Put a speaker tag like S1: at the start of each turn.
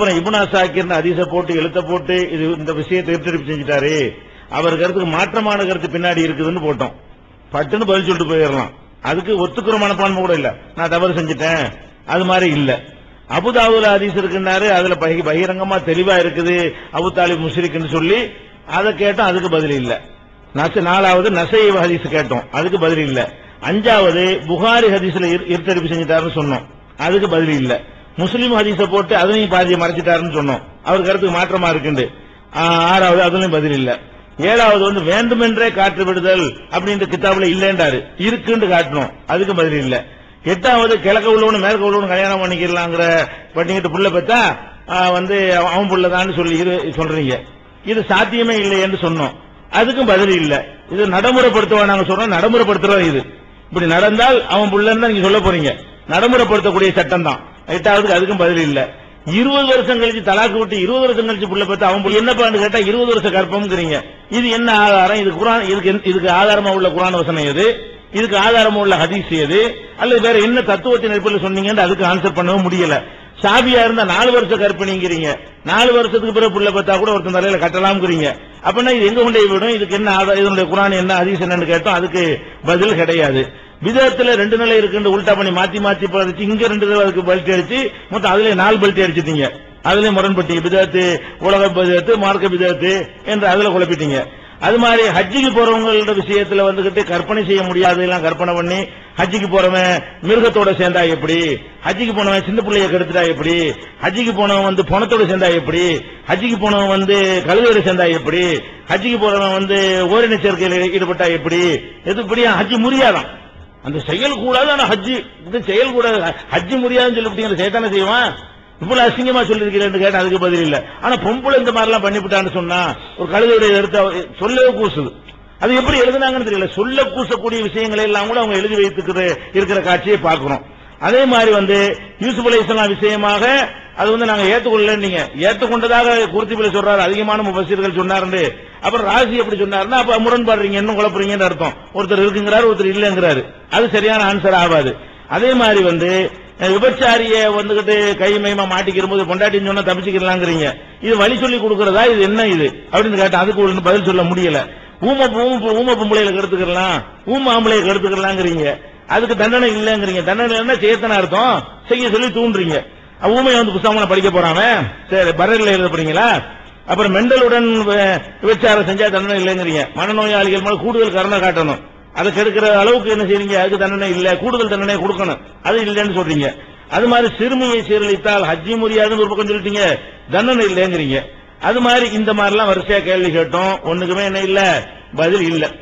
S1: அப்புறம் இபுனா சாக்கிர்னு அதிச போட்டு எழுத்த போட்டு இது இந்த விஷயத்தை எடுத்து செஞ்சுட்டாரு. அவர் கருத்துக்கு மாற்றமான கருத்து பின்னாடி இருக்குதுன்னு போட்டோம். பட்டுன்னு பதில் சொல்லிட்டு போயிடலாம். அதுக்கு ஒத்துக்கிற மனப்பான்மை கூட இல்ல. நான் தவறு செஞ்சுட்டேன். அது மாதிரி இல்ல. அபுதாபுல ஹதீஸ் இருக்குன்னாரு. அதுல பகிரங்கமா தெளிவா இருக்குது. அபு தாலிப் முஷ்ரிக்னு சொல்லி அதை கேட்டோம். அதுக்கு பதில் இல்ல. நச நாலாவது நசை ஹதீஸ் கேட்டோம். அதுக்கு பதில் இல்ல. அஞ்சாவது புகாரி ஹதீஸ்ல இரு- செஞ்சிட்டாருன்னு சொன்னோம். அதுக்கு பதில் இல்லை. முஸ்லீம் ஹதீஸ போட்டு அதனையும் பாதியை மறைச்சிட்டாருன்னு சொன்னோம். அவர் கருத்துக்கு மாற்றமா இருக்குண்டு. ஆறாவது அதுலயும் பதில் இல்ல. ஏழாவது வந்து வேண்டுமென்றே காற்று விடுதல் அப்படின்ற கித்தாபுல இல்லைன்றாரு. இருக்குன்னு காட்டணும். அதுக்கும் பதில் இல்ல. எட்டாவது கிழக்க உள்ளவனு மேற்க உள்ளவனு கல்யாணம் பண்ணிக்கலாங்கிற பண்ணிக்கிட்டு புள்ள பார்த்தா வந்து அவன் புள்ளதான்னு சொல்லி இரு- சொல்றீங்க. இது சாத்தியமே இல்லையேன்னு சொன்னோம். அதுக்கும் பதில் இல்ல. இது நடைமுறைப்படுத்துவா நாங்க சொல்றோம் நடைமுறைப்படுத்துறோம் இது. இப்படி நடந்தால் அவன் புள்ளன்னு தான் நீங்க சொல்ல போறீங்க. நடைமுறைப்படுத்தக்கூடிய சட்டம் தான். எட்டாவதுக்கு அதுக்கும் பதில் இல்ல. இருபது வருஷம் கழிச்சு தலாக்கு விட்டு இருபது வருஷம் கழிச்சு புள்ள பார்த்து அவன் புள்ள என்னப்பான்னு கேட்டா இருபது வருஷம் கற்பம்ங்கிறீங்க. இது என்ன ஆதாரம்? இது குரான் இதுக்கு இதுக்கு ஆதாரமா உள்ள குரான் வசனம் எது? இதுக்கு ஆதாரமா உள்ள ஹதீஸ் எது? அல்லது வேற என்ன தத்துவத்தின் அடிப்படையில் சொன்னீங்கன்னு அதுக்கு ஆன்சர் பண்ணவும் முடியல. சாபியா இருந்தா நாலு வருஷம் கற்பிணிங்கிறீங்க. நாலு வருஷத்துக்கு பிறகு புள்ள பார்த்தா கூட ஒருத்தன் தலையில கட்டலாம்ங்கிறீங்க. அப்படின்னா இது எங்க கொண்டு விடும்? இதுக்கு என்ன ஆதாரம் இதனுடைய குரான் என்ன அதிகம் என்னன்னு கேட்டோம் அதுக்கு பதில் கிடையாது. விதத்துல ரெண்டு நிலை இருக்குன்னு உல்டா பண்ணி மாத்தி மாத்தி பதிச்சு இங்க ரெண்டு நிலை அதுக்கு பல்ட்டி அடிச்சு மொத்தம் அதுல நாலு பல்ட்டி அடிச்சிட்டீங்க. அதுலயும் முரண்பட்டீங்க. விதத்து உலக விதத்து மார்க்க விதத்து என்று அதுல குழப்பிட்டீங்க. அது மாதிரி ஹஜ்ஜிக்கு போறவங்களோட விஷயத்துல வந்துகிட்டு கற்பனை செய்ய முடியாது எல்லாம் கற்பனை பண்ணி ஹஜ்ஜிக்கு போறவன் மிருகத்தோட சேர்ந்தா எப்படி? ஹஜ்ஜிக்கு போனவன் சின்ன பிள்ளைய கெடுத்துட்டா எப்படி? ஹஜ்ஜிக்கு போனவன் வந்து பணத்தோட சேர்ந்தா எப்படி? ஹஜ்ஜிக்கு போனவன் வந்து கழுதையோட சேர்ந்தா எப்படி? ஹஜ்ஜிக்கு போறவன் வந்து ஓரின சேர்க்கையில் ஈடுபட்டா எப்படி? எது இப்படியா? ஹஜ்ஜி முறியாதான். அந்த செயல் கூடாது ஆனா ஹஜ்ஜி இது செயல் கூடாது ஹஜ்ஜி முடியாதுன்னு சொல்லி சேத்தானே செய்வான். இவ்வளவு அசிங்கமா சொல்லிருக்கிறேன்னு கேட்டா அதுக்கு பதில் இல்ல. ஆனா பொம்பளை இந்த மாதிரி எல்லாம் பண்ணிவிட்டான்னு சொன்னா ஒரு கழுதையுடைய எடுத்த சொல்லவே கூசுது. அது எப்படி எழுதுனாங்கன்னு தெரியல. சொல்ல கூசக்கூடிய விஷயங்களை எல்லாம் கூட அவங்க எழுதி வைத்துக்கிற இருக்கிற காட்சியை பார்க்கிறோம். அதே மாதிரி வந்து யூசுப் அலி இஸ்லாம் விஷயமாக அது வந்து நாங்க ஏத்துக்கொள்ள நீங்க ஏத்துக்கொண்டதாக குருத்திபில சொல்றாரு. அதிகமான முபசீர்கள் சொன்னாரு அப்புறம் ராசி எப்படி சொன்னாருன்னா அப்ப முரண்பாடுறீங்க இன்னும் குழப்பறீங்கன்னு அர்த்தம். ஒருத்தர் இருக்குங்கிறாரு ஒருத்தர் இல்லைங்கிறாரு. அது சரியான ஆன்சர் ஆகாது. அதே மாதிரி வந்து விபச்சாரிய வந்துகிட்டு கை மயமா மாட்டிக்கிற போது பொண்டாட்டின்னு சொன்னா தப்பிச்சுக்கலாங்கிறீங்க. இது வழி சொல்லி கொடுக்கறதா? இது என்ன இது? அப்படின்னு கேட்டா அதுக்கு ஒன்று பதில் சொல்ல முடியல. ஊம ஊம ஊம பொம்பளையில கெடுத்துக்கலாம். ஊம ஆம்பளைய கெடுத்துக்கலாங்கிறீங்க. அதுக்கு தண்டனை இல்லைங்கிறீங்க. தண்டனை என்ன செய்யத்தன அர்த்தம். செய்ய சொல்லி தூண்டுறீங்க. ஊமையை வந்து புஸ்தகம் படிக்க போறாங்க சரி பரல எழுத போறீங்களா? அப்புறம் மெண்டலுடன் விபச்சாரம் செஞ்சா தண்டனை இல்லைங்கிறீங்க. மனநோயாளிகள் மேல கூடுதல் கருணை காட்டணும். அதை கெடுக்கிற அளவுக்கு என்ன செய்றீங்க? அதுக்கு தண்டனை இல்ல. கூடுதல் தண்டனை கொடுக்கணும். அது இல்லைன்னு சொல்றீங்க. அது மாதிரி சிறுமியை சீரழித்தால் ஹஜ்ஜி முடியாதுன்னு ஒரு பக்கம் சொல்லிட்டீங்க. தண்டனை இல்லைங்கிறீங்க. அது மாதிரி இந்த மாதிரிலாம் வரிசையா கேள்வி கேட்டோம். ஒண்ணுக்குமே என்ன இல்ல? பதில் இல்லை.